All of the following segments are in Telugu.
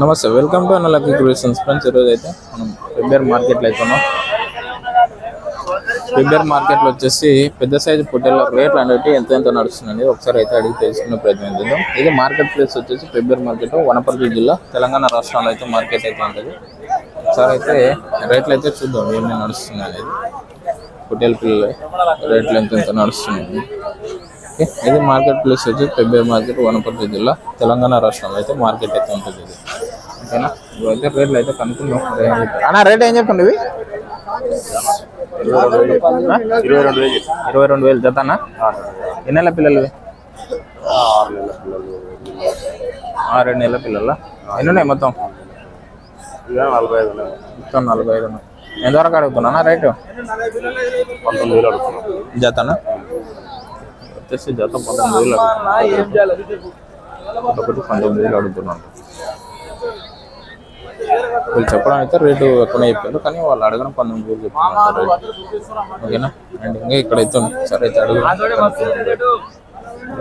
నమస్తే welcome to Anna Lucky Creations friends ఈరోజు అయితే మనం ఫిబ్రవరి మార్కెట్లో అయితే ఉన్నాం ఫిబ్రవరి మార్కెట్లో వచ్చేసి పెద్ద సైజు పొట్టెల రేట్లు అనేవి ఎంత ఎంత నడుస్తుందండి ఒకసారి అయితే అడిగి తెలుసుకునే ప్రయత్నం చేద్దాం. ఇది మార్కెట్ ప్లేస్ వచ్చేసి పెబ్బేర్ మార్కెట్ వనపర్తి జిల్లా తెలంగాణ రాష్ట్రంలో అయితే మార్కెట్ అయితే ఉంటుంది ఒకసారి అయితే రేట్లు అయితే చూద్దాం ఏమేమి నడుస్తుంది అనేది. పొట్టెల పిల్లలు రేట్లు ఎంత ఎంత నడుస్తున్నాయి. ఓకే. ఇది మార్కెట్ ప్లేస్ వచ్చి ఫిబ్రవరి మార్కెట్ వనపర్తి జిల్లా తెలంగాణ రాష్ట్రంలో అయితే మార్కెట్ అయితే ఉంటుంది ఇది. ఓకేనా? ఇవైతే రేట్లు అయితే చెప్తారు. అన్న రేట్ ఏం చెప్పండి ఇవి? ఇరవై రెండు వేలు. ఇరవై రెండు వేలు జతనా ఎన్ని నెలల పిల్లలు? ఆరు నెలల పిల్లలు? ఎన్ని ఉన్నాయి మొత్తం? నలభై ఐదు. మొత్తం నలభై ఐదు ఉన్నాయి. ఎంతవరకు అడుగుతున్నా రేటు? పంతొమ్మిది వేలు అడుగుతున్నాం. జతనా వచ్చేసి జత పంతొమ్మిది వేలు ఒకటి పంతొమ్మిది వేలు అడుగుతున్నాను వీళ్ళు చెప్పడం అయితే రేటు ఎక్కువనే చెప్పారు కానీ వాళ్ళు అడగడం పంతొమ్మిది వేలు చెప్తున్నారు ఓకేనా? అండ్ ఇంకా ఇక్కడైతే ఉంది. సరే అయితే అడుగు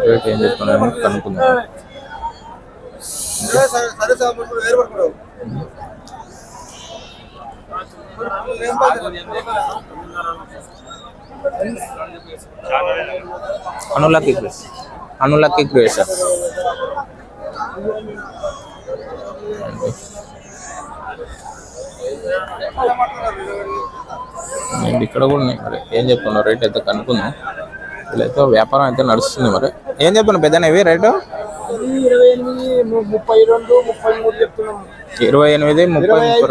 రేట్ ఏం చెప్తున్నారని కనుక్కుందాం. అనులకి అనులకి క్రియేషన్ అండ్ ఇక్కడ కూడా ఉన్నాయి మరి. ఏం చెప్తున్నారు? రేట్ అయితే కనుక్కుందాం. వీళ్ళైతే వ్యాపారం అయితే నడుస్తుంది మరి. ఏం చెప్తున్నా పెద్దనేవి రేటు ఇరవై ఎనిమిది ముప్పై రెండు ముప్పై మూడు చెప్తున్నాం ఇరవై ఎనిమిది ముప్పై ఇరవై ఐదు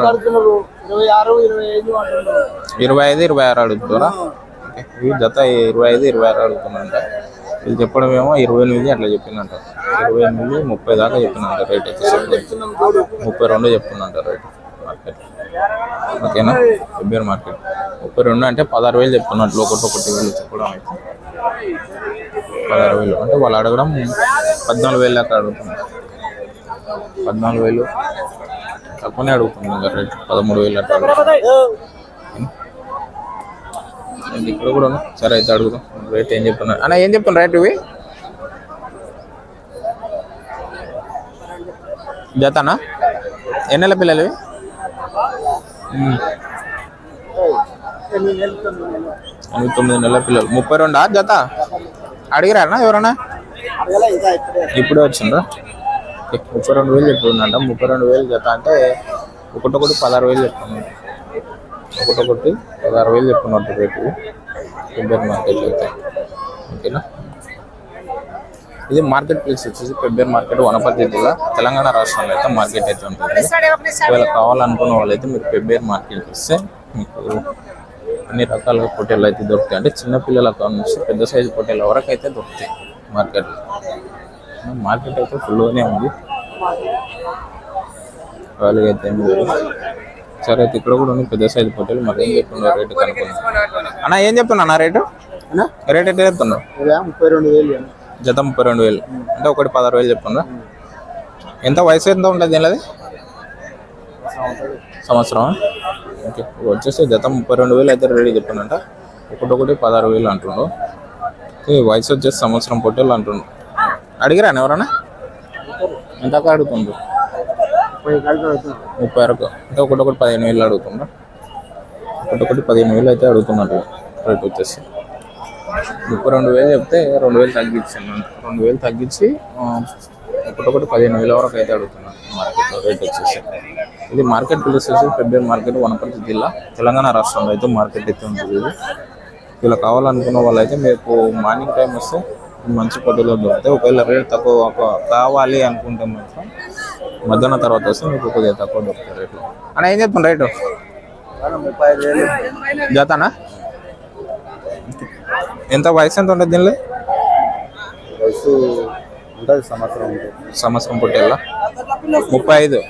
ఇరవై ఐదు ఇరవై ఆరు అడుగుతారా? ఓకే. ఈ జత ఇరవై ఐదు ఇరవై ఆరు అడుగుతున్నారంట. వీళ్ళు చెప్పడం ఏమో ఇరవై ఎనిమిది అట్లా చెప్పిందంట. ఇరవై ఎనిమిది ముప్పై దాకా చెప్పినంట రేట్ వచ్చేసి ముప్పై రెండు చెప్తుందంట రేట్ మార్కెట్. ఓకేనా? ఫిబ్రవరి మార్కెట్. ముప్పై రెండు అంటే పదహారు వేలు చెప్తున్నట్లు ఒకటి ఒకటి వేలు చెప్పడం అయితే పదహారు వేలు. అంటే వాళ్ళు అడగడం పద్నాలుగు వేలు దాకా అడుగుతున్నారు. పద్నాలుగు వేలు తక్కువనే అడుగుతున్నాం ఇంకా రేట్. పదమూడు వేలు అట్లా అడుగుతున్నారు. ఇది ఇక్కడ కూడా. సరే అయితే అడుగుదాం. రేట్ ఏం చెప్తున్నారు? అన్న ఏం చెప్తున్నారు రేట్ ఇవి? జతనా? ఎన్ని నెలల పిల్లలు ఇవి. ఎనిమిది తొమ్మిది నెలల పిల్లలు. ముప్పై రెండా జత? అడిగిరానా ఎవరన్నా? ఇప్పుడే వచ్చిండ్రా? ఓకే, ముప్పై రెండు వేలు చెప్తుందంట ముప్పై రెండు వేలు జత అంటే ఒకటొకటి పదహారు వేలు చెప్తున్నాడు ఒకటొకటి పదహారు వేలు చెప్తున్నట్టు రేటు. ఫిబ్రవరి మార్కెట్ అయితే? ఓకేనా? ఇది మార్కెట్ ప్లేస్ వచ్చేసి ఫిబ్రవరి మార్కెట్ వనపర్తి జిల్లా. తెలంగాణ రాష్ట్రంలో అయితే మార్కెట్ అయితే ఉంటుంది. ఒకవేళ కావాలనుకున్న వాళ్ళైతే మీరు ఫిబ్రవరి మార్కెట్కి వస్తే మీకు అన్ని రకాలుగా పొట్టేళ్ళు అయితే దొరుకుతాయి. అంటే చిన్న పిల్లల అకౌంట్ నుంచి పెద్ద సైజు పొట్టేళ్ళ వరకు అయితే దొరుకుతాయి మార్కెట్. మార్కెట్ అయితే ఫుల్గానే ఉంది. వాళ్ళకి అయితే సరే అయితే ఇక్కడ కూడా ఉంది పెద్ద సైజు పొట్టేలు మరి ఏం చెప్తున్నారు రేటు కనుక్కుందాం. అన్న ఏం చెప్తున్నా అన్న రేటు? రేట్ ఎట్లా చెప్తున్నావు ఇరవై ముప్పై రెండు వేలు. జత ముప్పై రెండు వేలు. అంటే ఒకటి పదహారు వేలు చెప్తున్నా. ఎంత వయసు ఎంత ఉంటుంది దీనిది సంవత్సరం. ఓకే వచ్చేసి జత ముప్పై రెండు వేలు అయితే రెడీ చెప్తున్నంట ఒకటొకటి పదహారు వేలు అంటుండు. ఈ వయసు వచ్చేసి సంవత్సరం పొట్టేళ్ళు అంటుండు. అడిగిరా ఎవరన్నా? ఎంత అడుగుతుండ్రు ముప్పై వరకు. అంటే ఒకటొకటి పదిహేను వేలు అడుగుతున్నా. ఒకటొకటి పదిహేను వేలు అయితే అడుగుతున్నట్టు రేట్ వచ్చేసి. ముప్పై రెండు వేలు చెప్తే రెండు వేలు తగ్గించాను రెండు వేలు తగ్గించి ఒకటొకటి పదిహేను వేల వరకు అయితే అడుగుతున్నాను మార్కెట్లో రేట్ వచ్చేసి. ఇది మార్కెట్ ప్లేస్ వచ్చేసి ఫిబ్రవరి మార్కెట్ వనపర్తి జిల్లా తెలంగాణ రాష్ట్రంలో అయితే మార్కెట్ అయితే ఉంటుంది ఇది. ఇలా కావాలనుకున్న వాళ్ళైతే మీకు మార్నింగ్ టైం వస్తే మంచి పొట్టులో దొరుకుతాయి. ఒకవేళ రేట్ తక్కువ కావాలి అనుకుంటే మాత్రం మధ్యాహ్నం తర్వాత వస్తే మీకు కొద్దిగా తక్కువ దొరుకుతాయి రేట్లు. అన్న ఏం చెప్తున్నా రేటు? ముప్పై ఐదు వేలు జతనా? ఎంత వయసు ఎంత ఉంటుంది దీనిలో? వయసు ఉంటుంది సంవత్సరం సంవత్సరం పుట్టేలా? ముప్పై ఐదు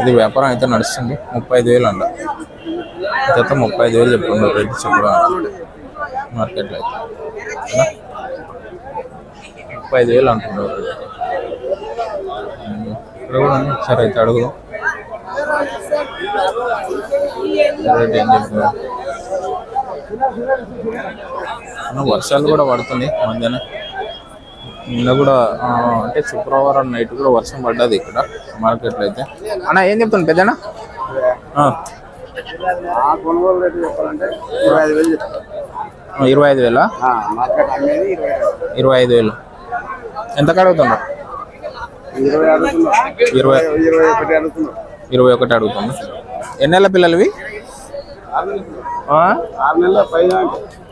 ఇది వ్యాపారం అయితే నడుస్తుంది. ముప్పై ఐదు వేలు అంట. జత ముప్పై ఐదు వేలు చెప్పుకున్నారు రేటు చెప్పడం మార్కెట్లో అయితే? ముప్పై ఐదు వేలు అంటున్నారు. ఇక్కడ కూడా ఉంది. సరే అయితే అడుగుదాం వర్షాలు కూడా పడుతుంది మధ్యాహ్నం నిన్న కూడా అంటే శుక్రవారం నైట్ కూడా వర్షం పడ్డది ఇక్కడ మార్కెట్లో అయితే. అన్న ఏం చెప్తాను పెద్దనా ఆ, ఆ కొనుగోలు రేటు చెప్పాలంటే ఇరవై ఐదు వేలు ఇరవై ఐదు వేలా? ఇరవై ఐదు వేలు. ఎంత కడుగుతున్నా ఇరవై ఒకటి అడుగుతున్నారు ఇరవై ఒకటి అడుగుతున్నా ఎన్ని నెలల పిల్లలవి?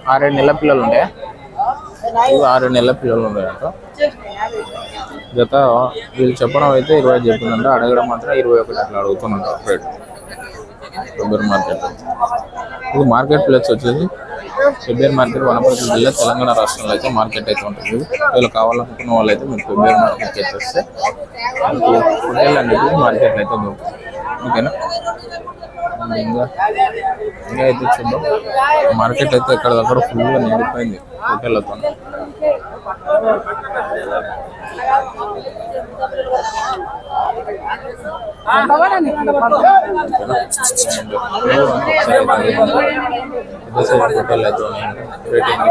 ఆరేడు నెలల పిల్లలు ఇవి ఆరు నెలల పిల్లలు ఉన్నాయంట జత వీళ్ళు చెప్పడం అయితే ఇరవై చెప్పిందంట. అడగడం మాత్రం ఇరవై ఒకటి అట్లా అడుగుతున్నట్టు రేట్ కొబ్బరి మార్కెట్ ఇది మార్కెట్ ప్లేస్ వచ్చేసి ఫిబ్రవరి మార్కెట్ వనపర్తి జిల్లా తెలంగాణ రాష్ట్రంలో అయితే మార్కెట్ అయితే ఉంటుంది. వీళ్ళు కావాలనుకున్న వాళ్ళు అయితే మీరు ఫిబ్రవరి మార్కెట్కి వచ్చేస్తే మీకు హోటల్ అనేది మార్కెట్ అయితే దొరుకుతుంది ఓకేనా? ఇంకా ఇంకా అయితే చూద్దాం. మార్కెట్ అయితే ఇక్కడ దగ్గర ఫుల్గా నిండిపోయింది హోటళ్ళతో రేటింగ్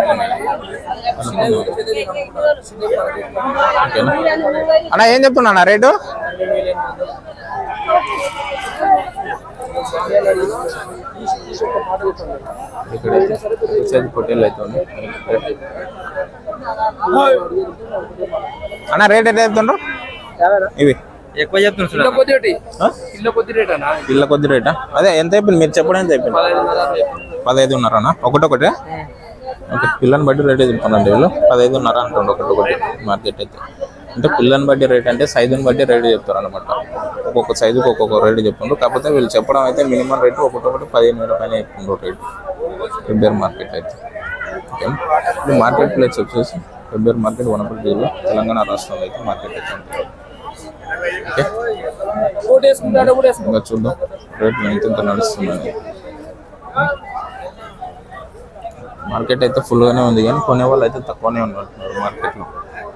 అన్న ఏం చెప్తున్నా రేటు? ఇక్కడ పొట్టేళ్ళు అయితే అన్న రేట్ ఎట్లా చెప్తుండ్రు? ఇవి. ఎక్కువ అన్న పిల్ల కొద్ది రేటా. అదే ఎంత అయిపోయింది మీరు చెప్పడం ఎంత అయిపోయింది పదహైదున్నరనా? ఒకటొకటే? ఓకే పిల్లని బట్టి రేట్ చెప్తానండి వీళ్ళు. పదహైదున్నర అంటుండే ఒకటి ఒకటి మార్కెట్ అయితే. అంటే పిల్లని బట్టి రేట్ అంటే సైజుని బట్టి రేట్ చెప్తారు అనమాట ఒక్కొక్క సైజుకి ఒక్కొక్క రేటు చెప్తుండ్రు. కాకపోతే వీళ్ళు చెప్పడం అయితే మినిమం రేటు ఒకటొకటి పదిహేను వేల పైన చెప్తుండ్రు రేటు. ఫిబ్రవరి మార్కెట్ అయితే. ఓకే. మార్కెట్ ప్లేస్ వచ్చేసి ఫిబ్రవరి మార్కెట్ వనపర్తి జిల్లా తెలంగాణ రాష్ట్రంలో అయితే మార్కెట్ అయితే ఉంటుంది ఓకే కూడా వేసుకుంటాడు కూడా వేసుకుంటాడు ఇంకా చూద్దాం. రేట్లు ఎంత నడుస్తున్నాయి మార్కెట్ అయితే ఫుల్గానే ఉంది కానీ కొనే వాళ్ళు అయితే తక్కువనే ఉన్నట్టున్నారు మార్కెట్లో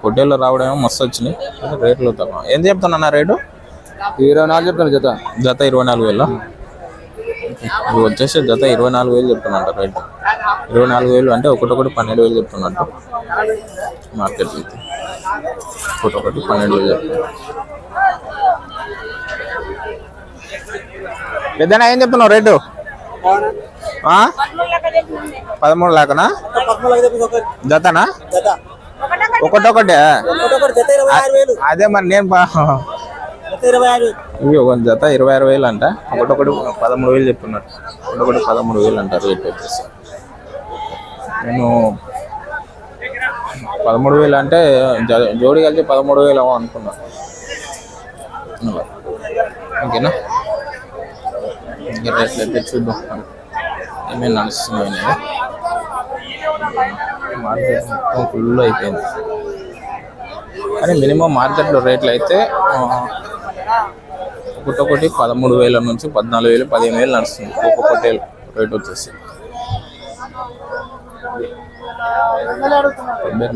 హోటల్లో రావడమేమో మస్తు వచ్చినాయి కానీ రేట్లు తక్కువ. ఏం చెప్తున్నా రేటు? ఇరవై నాలుగు చెప్తాను జత. జత ఇరవై నాలుగు వేల? ఇవి వచ్చేసి జత ఇరవై నాలుగు వేలు చెప్తున్నట్టు రేటు. ఇరవై నాలుగు వేలు అంటే ఒకటొకటి పన్నెండు వేలు చెప్తున్నట్టు మార్కెట్లో అయితే. ఒకటొకటి పన్నెండు వేలు చెప్తున్నారు పెద్దనా ఏం చెప్తున్నావు రేటు? ఆ? పదమూడు లాకనా జతనా? ఒకటొకటే అదే మరి నేను ఇవి ఒక జత ఇరవై ఆరు వేలు అంట. ఒకటొకటి పదమూడు వేలు చెప్తున్నారు ఒకటొకటి పదమూడు వేలు అంట రేట్ వచ్చేసి. నేను పదమూడు వేలు అంటే జోడి కలిసి పదమూడు వేలు ఏమో అనుకున్నా. అలా. ఓకేనా అయితే చూద్దాం. ఏమేమి నడుస్తున్నాయి అనేది. మార్కెట్ మొత్తం ఫుల్ అయిపోయింది. కానీ మినిమం మార్కెట్లో రేట్లు అయితే ఒకటొకటి పదమూడు వేల నుంచి పద్నాలుగు వేలు పదిహేను వేలు నడుస్తుంది. ఒక్కొక్కటి రేట్ వచ్చేసి.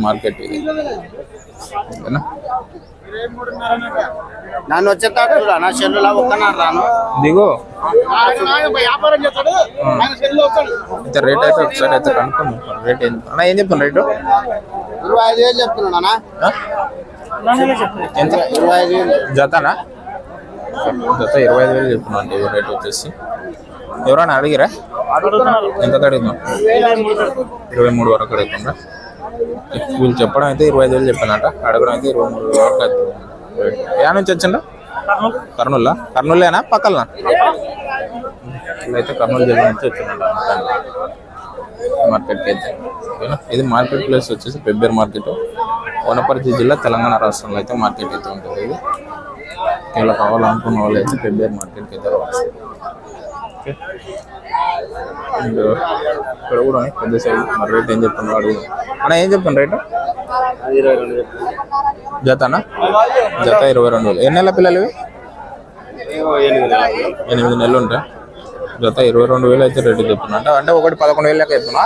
మార్కెట్ ఇది. ఓకేనా? నన్ను వచ్చేస్తాడు చూడ నా చెల్లులా ఒక్కనాడు రాను. దిగు. వ్యాపారం చేస్తాడు అయితే రేట్ అయితే ఒకసారి అయితే కనుక్కుందాం. రేట్ ఏం అన్న ఏం చెప్తాను రేటు? ఇరవై ఐదు వేలు చెప్తున్నానా ఆ? ఎంత? ఇరవై ఐదు వేలు. జతనా? జత ఇరవై ఐదు వేలు చెప్తున్నా అండి రేట్ వచ్చేసి. ఎవరైనా అడిగిరా? ఎంత అడుగుతున్నాం ఇరవై మూడు వరకు అడుగుతుందా? వీళ్ళు చెప్పడం అయితే ఇరవై ఐదు వేలు చెప్పానంట. అడగడం అయితే ఇరవై మూడు వరకు అవుతుంది రేట్. ఏ నుంచి వచ్చిండ కర్నూలా? కర్నూలేనా? పక్కలనా? అయితే కర్నూలు జిల్లా నుంచి వచ్చిందంట మార్కెట్కి అయితే. ఓకేనా? ఇది మార్కెట్ ప్లేస్ వచ్చేసి పెబ్బేర్ మార్కెట్. వనపర్తి జిల్లా తెలంగాణ రాష్ట్రంలో అయితే మార్కెట్ అయితే ఉంటుంది ఇది. ఇలా కావాలనుకున్న వాళ్ళు అయితే పెబ్బేర్ మార్కెట్కి అయితే రావచ్చు. ఓకే? అండ్ ఇక్కడ కూడా పెద్ద సైజు మరి రేట్ ఏం చెప్తున్నారు అడుగు అన్న ఏం చెప్పండి రేటు? జతనా? జత ఇరవై రెండు వేలు. ఎన్ని నెలల పిల్లలు ఎనిమిది నెలలు. ఎనిమిది ఉంటాయి. జత ఇరవై రెండు వేలు అయితే రేటు చెప్తున్నా. అంటే ఒకటి పదకొండు వేలు లెక్క చెప్తున్నా?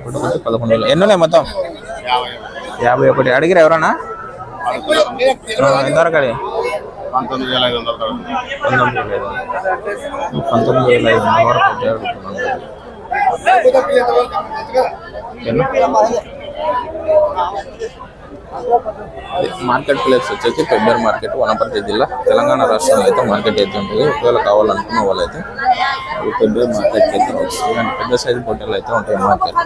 ఒకటి ఒకటి పదకొండు వేలు. ఎన్ని ఉన్నాయి మొత్తం? యాభై ఒకటి. అడిగిరా ఎవరన్నా? ఎంతవరకు అడిగి పంతొమ్మిది వేల ఐదు వందల తర్వాత. పంతొమ్మిది వేల ఐదు వందలు. పంతొమ్మిది వేల ఐదు వందల వరకు అయితే? మార్కెట్ ప్లేస్ వచ్చేసి పెబ్బేర్ మార్కెట్ వనపర్తి జిల్లా తెలంగాణ రాష్ట్రంలో అయితే మార్కెట్ అయితే ఉంటుంది ఒకవేళ కావాలనుకున్న వాళ్ళైతే ఈ పెబ్బేర్ మార్కెట్ అయితే వస్తుంది పెద్ద సైజు పొట్టేలు అయితే ఉంటాయి మార్కెట్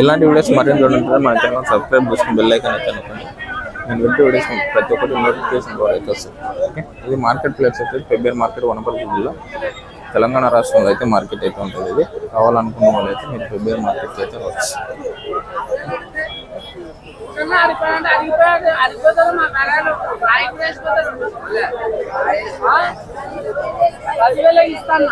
ఇలాంటి వీడియోస్ మరిన్ని చూడాలంటే మన ఛానల్ సబ్స్క్రైబ్ చేసుకుని బెల్ ఐకాన్ అయితే అనుకోండి. నేను పెట్టే వీడియోస్ ప్రతి ఒక్కటి నోటిఫికేషన్ ద్వారా అయితే వస్తుంది ఓకే ఇది మార్కెట్ ప్లేస్ అయితే పెబ్బేర్ మార్కెట్ వనపర్తి జిల్లా తెలంగాణ రాష్ట్రంలో అయితే మార్కెట్ అయితే ఉంటుంది ఇది. కావాలనుకున్న వాళ్ళు అయితే మీరు ఫిబ్రవరి మార్కెట్కి అయితే వచ్చు. అడిగిపోయాడు ఇస్తాను